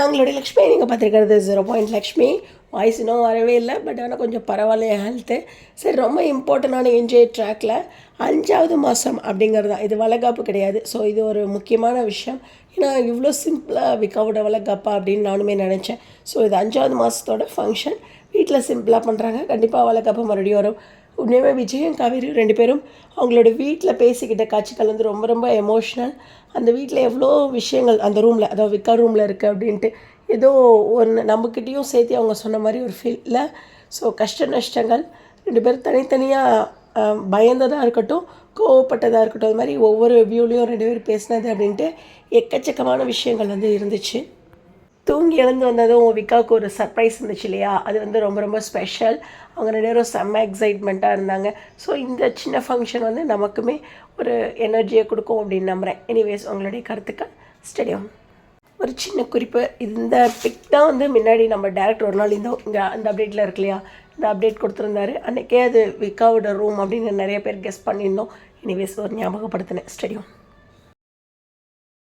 நாங்களுடைய லக்ஷ்மி நீங்கள் பார்த்துருக்கிறது zero point Lakshmi. Voice இன்னும் வரவே இல்லை பட் ஆனால் கொஞ்சம் பரவாயில்ல ஹெல்த்து சரி ரொம்ப இம்பார்ட்டண்டான என்ஜாய் ட்ராக்கில் அஞ்சாவது மாதம் அப்படிங்கிறது. தான் இது வளகாப்பு கிடையாது. ஸோ இது ஒரு முக்கியமான விஷயம். ஏன்னா இவ்வளோ சிம்பிளாக விக்காவோட வளகாப்பா அப்படின்னு நானுமே நினச்சேன். ஸோ இது அஞ்சாவது மாதத்தோட ஃபங்க்ஷன் வீட்டில் சிம்பிளாக பண்ணுறாங்க கண்டிப்பாக வளகாப்பு மறுபடியும் வரும். உண்மையுமே விஜயும் காவேரியும் ரெண்டு பேரும் அவங்களோட வீட்டில் பேசிக்கிட்ட காட்சிகள் வந்து ரொம்ப ரொம்ப எமோஷ்னல் அந்த வீட்டில் எவ்வளோ விஷயங்கள் அந்த ரூமில் அதாவது விக்கா ரூமில் இருக்குது அப்படின்ட்டு ஏதோ ஒன்று நம்மக்கிட்டேயும் சேர்த்து அவங்க சொன்ன மாதிரி ஒரு ஃபீலில் ஸோ கஷ்ட நஷ்டங்கள் ரெண்டு பேரும் தனித்தனியாக பயந்ததாக இருக்கட்டும் கோவப்பட்டதாக இருக்கட்டும் அது மாதிரி ஒவ்வொரு வியூலையும் ரெண்டு பேரும் பேசினது அப்படின்ட்டு எக்கச்சக்கமான விஷயங்கள் வந்து இருந்துச்சு. தூங்கி எழுந்து வந்ததும் விக்காவுக்கு ஒரு சர்ப்ரைஸ் இருந்துச்சு இல்லையா? அது வந்து ரொம்ப ரொம்ப ஸ்பெஷல் அவங்க ரெண்டு பேரும் செம்ம எக்ஸைட்மெண்ட்டாக இருந்தாங்க. ஸோ இந்த சின்ன ஃபங்க்ஷன் வந்து நமக்குமே ஒரு எனர்ஜியை கொடுக்கும் அப்படின்னு நம்புகிறேன் எனிவேஸ் உங்களுடைய கருத்துக்கள்? ஸ்டேடியம் ஒரு சின்ன குறிப்பு. இந்த பிக் தான் வந்து முன்னாடி நம்ம டேரக்டர் ஒரு நாள் இந்த இங்கே அந்த அப்டேட்டில் இருக்கு இல்லையா? இந்த அப்டேட் கொடுத்துருந்தாரு. அன்றைக்கே அது விக்காவோட ரூம் அப்படின்னு நிறைய பேர் கெஸ் பண்ணியிருந்தோம். எனிவேஸ் ஒரு ஞாபகப்படுத்தினேன். ஸ்டேடியம்